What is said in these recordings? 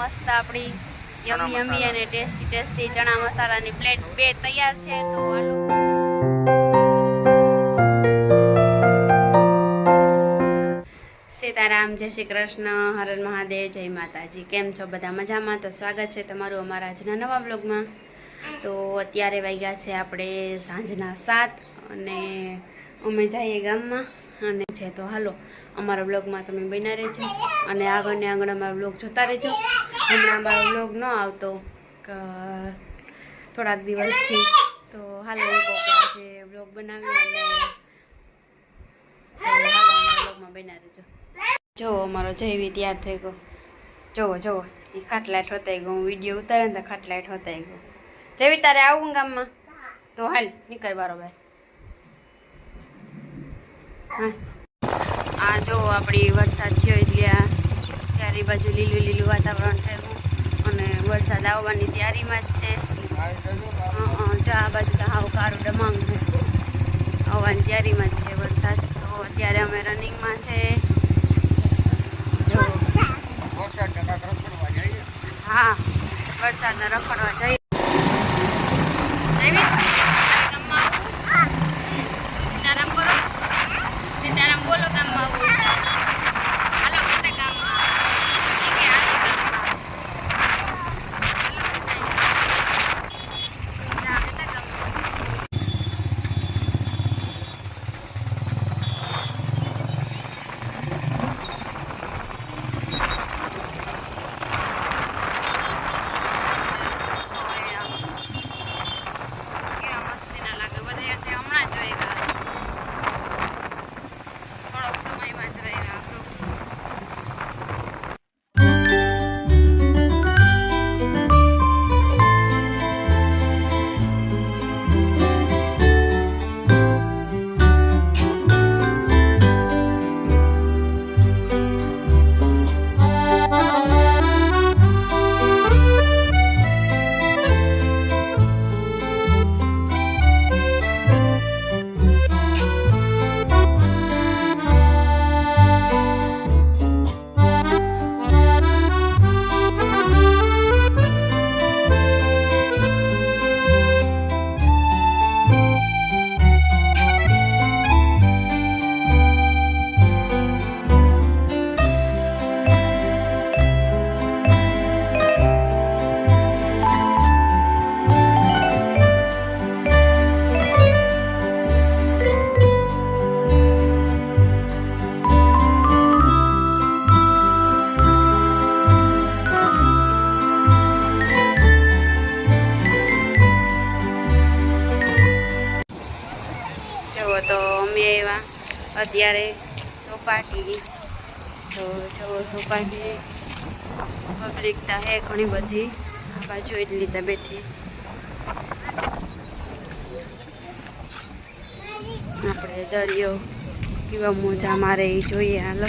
મસ્ત આપણી યમી યમી અને ટેસ્ટી ટેસ્ટી ચણા મસાલાની પ્લેટ બે તૈયાર છે તો હાલો. સીતારામ જય શ્રી કૃષ્ણ હરણ મહાદેવ જય માતાજી. કેમ છો બધા મજામાં? તો સ્વાગત છે તમારું અમારા આજના નવા બ્લોગમાં તો અત્યારે વાગ્યા છે આપણે સાંજના સાત અને અમે જઈએ ગામમાં. અને છે તો હાલો અમારા બ્લોગમાં તમે બન્યા રહેજો. અને આગળને આગળ અમારો બ્લોગ જોતા રહેજો. હમણાં અમારો બ્લોગ ન આવતો થોડાક દિવસથી. તો હાલો, હું આજે બ્લોગ બનાવી અને જુઓ હાલો, અમારા બ્લોગમાં બન્યા રહેજો. જો અમારો જયવી તૈયાર થઈ ગયો. જોવો જુઓ એ ખાટલાટ હોતાઈ ગયો. હું વીડિયો ઉતારે ને તો ખાટલાટ હોતાઈ ગયો. જૈવી તારે આવું ગામમાં? તો હાલ, નીકળ બરોબર હા. આ જો આપણી વરસાદ થયો એટલે આ ચારે બાજુ લીલું લીલું વાતાવરણ થયું અને વરસાદ આવવાની તૈયારીમાં જ છે. જો આ બાજુ તો હાવ કારું ડમાંગ આવવાની તૈયારીમાં જ છે વરસાદ. તો અત્યારે અમે રનિંગમાં છે. હા, વરસાદને રખડવા જઈએ. એવા અત્યારે સોપાટી. તો જો સોપાટી પબ્લિકતા હે ઘણી બધી. આ બાજુ એટલી ત્યાં બેઠી આપણે દરિયો કેવા મોજા મારે એ જોઈએ હાલો.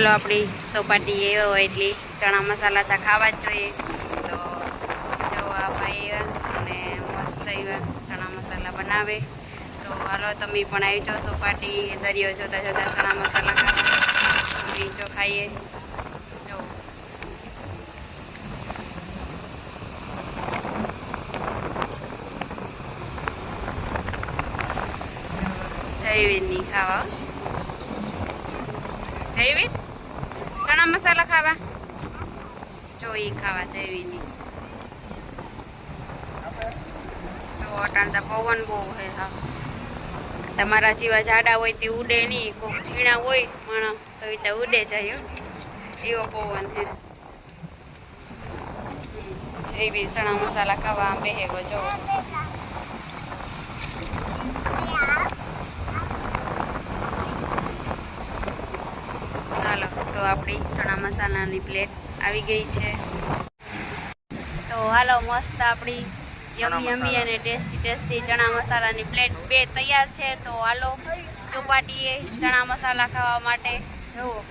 હાલો આપણી સોપાટી એ હોય એટલી ચણા મસાલા તો ખાવા જ જોઈએ. તો જો આ ભાઈ અને મસ્ત એવા ચણા મસાલા બનાવે. તો હાલો, તમે પણ આવી જાઓ સોપાટી, દરિયો જોતા જોતા ચણા મસાલા ખાવા. જો ખાઈએ. જો. જયવીરની ખાવા. જયવીર ચણા મસાલા ખાવા? જો એ ખાવા જયવીરની તો અટાણતા પવન બહુ હે હા. તમારા જેવા જાડા હોય તે ઉડે નહીં કોક ઝીણા હોય માણા તો એ તો ઉડે જાય. એવો પવન હે. જૈવી ચણા મસાલા ખાવા આમ બેહે ગો જો હાલો તો આપણી ચણા મસાલાની પ્લેટ આવી ગઈ છે. તો હાલો મસ્ત આપણી યમી યમી અને ટેસ્ટી ટેસ્ટી ચણા મસાલાની પ્લેટ બે તૈયાર છે. તો હાલો ચોપાટીએ ચણા મસાલા ખાવા માટે. જુઓ.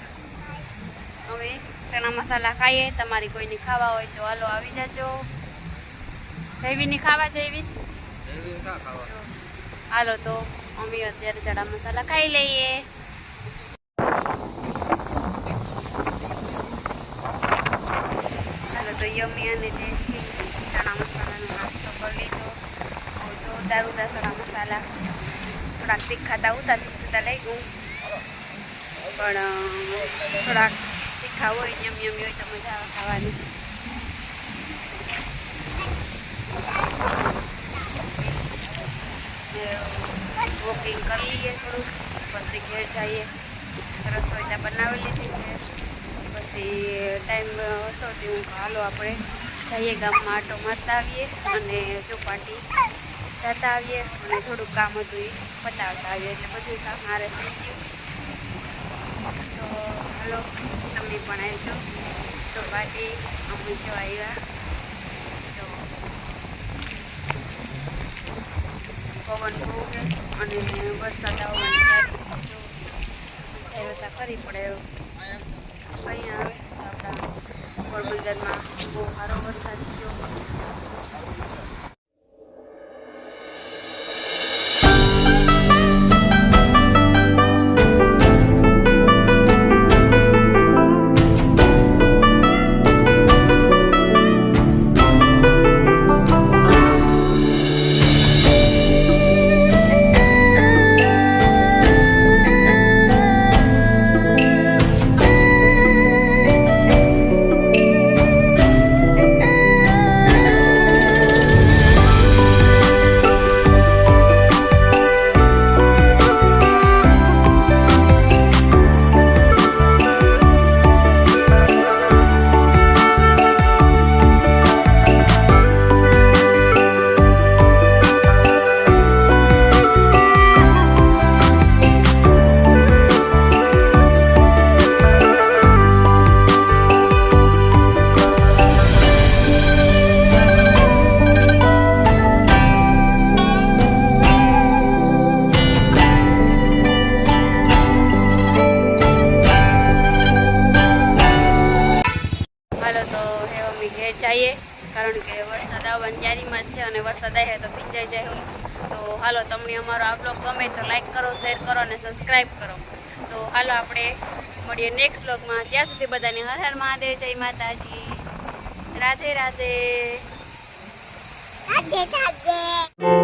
હવે ચણા મસાલા ખાઈએ. તમારી કોઈની ખાવા હોય તો હાલો આવી જાજો. જૈવીની ખાવા જૈવી હાલો તો અમે અત્યારે ચણા મસાલા ખાઈ લઈએ. તો યમી અને ટેસ્ટી ચણા મસાલાનો નાસ્તો કરી લીધો. જોરદાર ઉતા ચણા મસાલા થોડાક તીખાતા ઉતા તીખતા લઈ ગયું. પણ થોડાક તીખા હોય, યમ યમી હોય તો મજા આવે ખાવાની. વોકિંગ કરી લઈએ થોડુંક, પછી ઘેર જઈએ. રસોઈ ત્યાં બનાવી લીધી ઘેર. પછી ટાઈમ હતો તે હું હાલો આપણે જઈએ ગામમાં આટો મારતા આવીએ અને ચોપાટી જતા આવીએ અને થોડુંક કામ હતું એ પતાવતા આવીએ. એટલે બધું કામ મારે થઈ ગયું. તો હાલો, તમે પણ આવજો. ચોપાટી અમે જો આવ્યા. તો પવન બહુ અને વરસાદ આવવાની તૈયારી પડે. અહીંયા આવે આપણા પોરબંદરમાં બહુ સારો વરસાદ થયો. તો હાલો, તમને અમારો આ બ્લોગ ગમે તો લાઈક કરો શેર કરો અને સબસ્ક્રાઈબ કરો. તો હાલો, આપણે મળીએ નેક્સ્ટ બ્લોગમાં ત્યાં સુધી બધાને હર હર મહાદેવ, જય માતાજી. રાધે રાધે. રાધે રાધે.